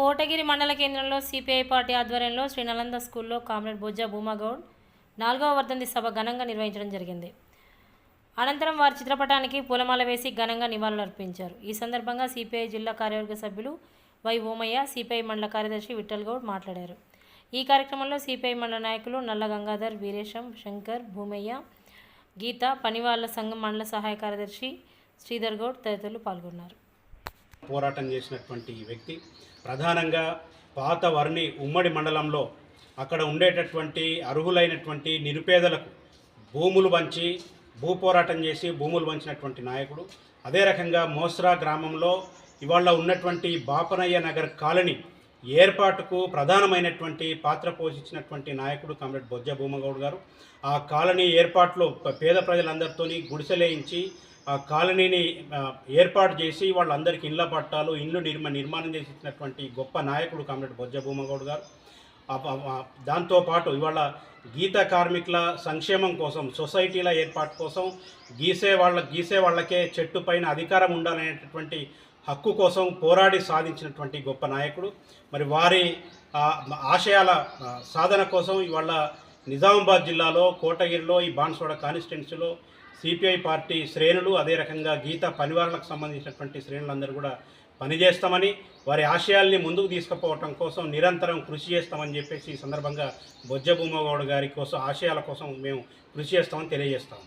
కోటగిరి మండల కేంద్రంలో CPI party ఆధ్వర్యంలో శ్రీ నలంద స్కూల్లో కామ్రేడ్ బొజ్జ భూమాగౌడ్ నాలుగవ వర్ధంతి సభ ఘనంగా నిర్వహించడం జరిగింది. అనంతరం వారి చిత్రపటానికి పూలమాల వేసి ఘనంగా నివాళులర్పించారు. ఈ సందర్భంగా సిపిఐ జిల్లా కార్యవర్గ సభ్యులు వై ఓమయ్య సిపిఐ మండల కార్యదర్శి విఠల్ గౌడ్ మాట్లాడారు. ఈ కార్యక్రమంలో సిపిఐ మండల నాయకులు నల్ల గంగాధర్ వీరేశం శంకర్ భూమయ్య గీత పనివాళ్ళ సంఘం మండల సహాయ కార్యదర్శి శ్రీధర్ గౌడ్ తదితరులు పాల్గొన్నారు. పోరాటం చేసినటువంటి వ్యక్తి. ప్రధానంగా పాత వర్ణి ఉమ్మడి మండలంలో అక్కడ ఉండేటటువంటి అర్హులైనటువంటి నిరుపేదలకు భూములు వంచి భూ పోరాటం చేసి భూములు వంచినటువంటి నాయకుడు. అదే రకంగా మోస్రా గ్రామంలో ఇవాళ ఉన్నటువంటి బాపనయ్య నగర్ కాలనీ ఏర్పాటుకు ప్రధానమైనటువంటి పాత్ర పోషించినటువంటి నాయకుడు కామ్రేడ్ బొజ్జ భూమగౌడ్ గారు. ఆ కాలనీ ఏర్పాట్లో పేద ప్రజలందరితోని గుడిసెలేయించి ఆ కాలనీని ఏర్పాటు చేసి వాళ్ళందరికీ ఇళ్ళ పట్టాలు ఇళ్ళు నిర్మ నిర్మాణం చేసి ఇచ్చినటువంటి గొప్ప నాయకుడు కామ్రేడ్ బొజ్జ భూమగౌడ్ గారు. దాంతోపాటు ఇవాళ గీత కార్మికుల సంక్షేమం కోసం సొసైటీల ఏర్పాటు కోసం గీసే వాళ్ళ గీసే వాళ్ళకే చెట్టు పైన అధికారం ఉండాలనేటటువంటి హక్కు కోసం పోరాడి సాధించినటువంటి గొప్ప నాయకుడు. మరి వారి ఆశయాల సాధన కోసం ఇవాళ నిజామాబాద్ జిల్లాలో కోటగిరిలో ఈ బాన్స్వాడ కాన్స్టిట్యున్సీలో సిపిఐ పార్టీ శ్రేణులు అదే రకంగా గీత పనివారులకు సంబంధించినటువంటి శ్రేణులందరూ కూడా పనిచేస్తామని వారి ఆశయాల్ని ముందుకు తీసుకుపోవటం కోసం నిరంతరం కృషి చేస్తామని చెప్పేసి ఈ సందర్భంగా బొజ్జ భూమగౌడ్ గారి కోసం ఆశయాల కోసం మేము కృషి చేస్తామని తెలియజేస్తాము